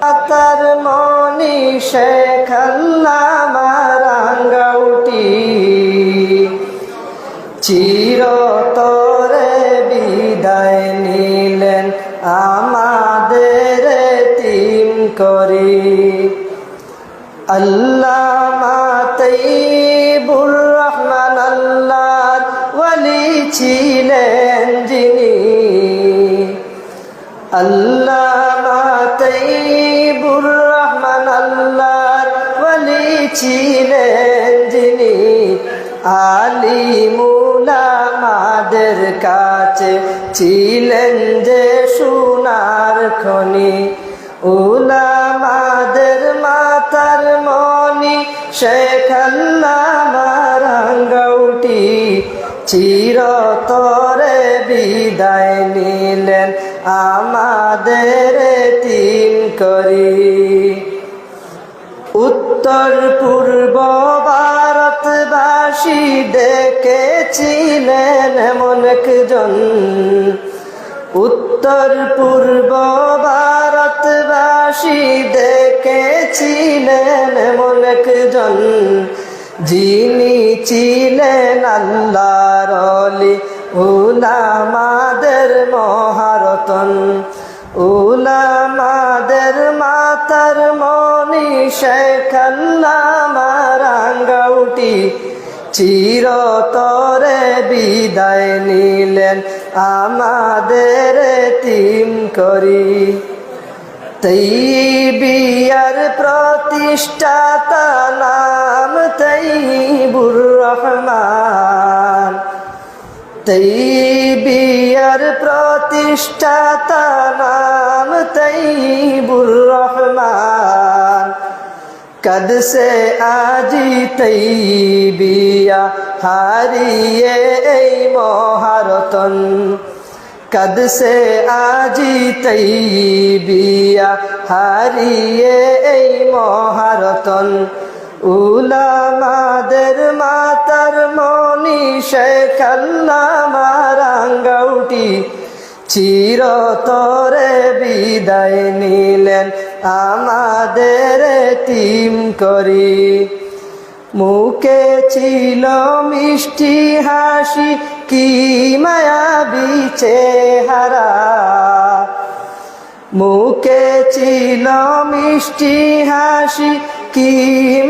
তার মনি শেখ রাঙ্গাউটি চিরতরে বিদায় নিলেন আমাদের তিম করি। আল্লাহ মাতইবুর রহমান আল্লাহ ওয়ালি ছিলেন যিনি। আল্লাহ মাতইবুর রহমান আল্লাহ ওয়ালি ছিলেন যিনি আলিমুলামাদের কাছে ছিলেন যে সোনার খনি। উলামাদের মাতার মনি শেখ রাঙ্গাউটি চিরতরে করি। উত্তর পূর্ব ভারতবাসী ডেকেছিলেন এমন একজন। উত্তর পূর্ব ভারতবাসী দেখেছিলেন এমন একজন। যিনি ছিলেন আল্লাহর অলি, উলামাদের মহারতন। উলামাদের মনি শেখ রাঙ্গাউটি চিরতরে বিদায় নিলেন আমাদের তিম করি। তৈ বিয়ার প্রতিষ্ঠাতা নাম তৈবুর রহমান। তৈ বিয়ার প্রতিষ্ঠাতা নাম তৈবুর কদ সে আজি তৈবিয়া হারিয়ে এই মহারতন কদ সে আজি তৈবিয়া হারিয়ে এই মহারতন উলামাদের মাতার মনি শেখ মারাঙ্গাউটি চিরতরে বিদায় নিলেন আমাদের তিম করি। মুখে ছিল মিষ্টি হাসি, কি মায়া বিচে হারা মুখে ছিল মিষ্টি হাসি, কি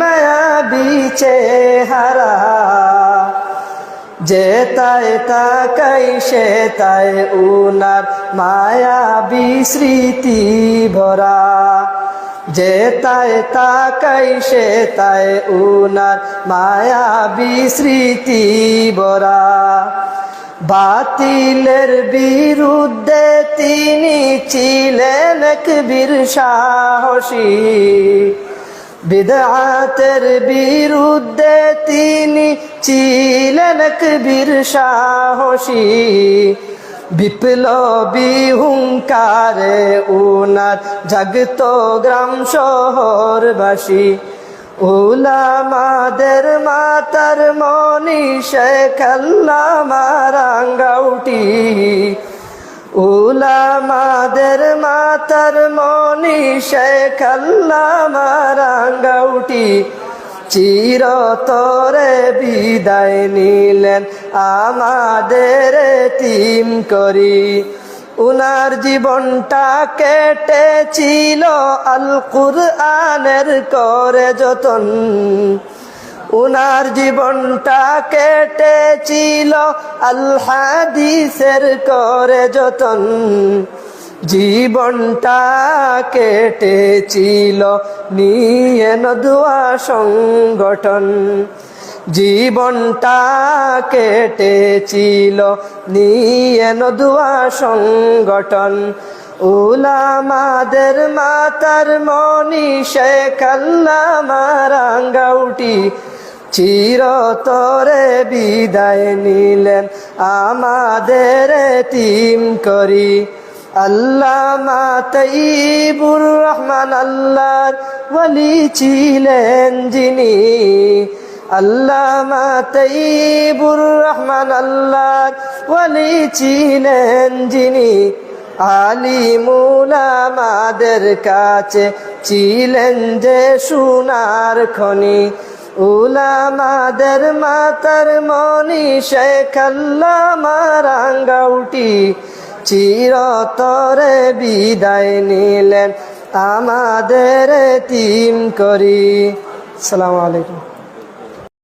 মায়া বিচে হারা যে তাকাই, সে উনার মায়া বিস্মৃতি ভরা। যে তাকাই, সে উনার মায়া বিস্মৃতি ভরা। বাতিলের বিরুদ্ধে তিনি ছিলেন এক বীর সাহসী। বিদাতের বিরুদ্ধে তিনি ছিলেন এক বীর সাহসী বিপ্লবী হুঙ্কারে উনার জাগত গ্রাম শহরবাসী উলামাদের মাতার মনি শেখ মারাঙ্গাউটি উলামাদের মাতার মনি শেখ মারাঙ্গাউটি চিরতরে বিদায় নিলেন। আমাদের তিম করি। উনার জীবনটা কেটেছিল আল কুরআনের করে যতন। উনার জীবনটা কেটেছিল আল হাদিসের করে যতন। জীবনটা কেটেছিল নিয়ে নদুয়া সংগঠন। জীবনটা কেটেছিল। নিয়ে নদুয়া সংগঠন। উলামাদের মাতার মনি শেখ মারাঙ্গাউটি। চিরতরে বিদায় নিলেন আমাদের তিম করি। আল্লাহ মাতইবুর রহমান আল্লাহর ওয়ালি ছিলেন যিনি। আল্লামা তৈবুর রহমান আল্লাহ, ওয়ালি ছিলেন যিনি আলিমুলামাদের কাছে, ছিলেন যে সোনার খনি। উলামাদের মাতার মনি শেখ আল্লাহ মারাঙ্গাউটি চিরতরে বিদায় নিলেন, আমাদের তিম করি সালাম আলাইকুম।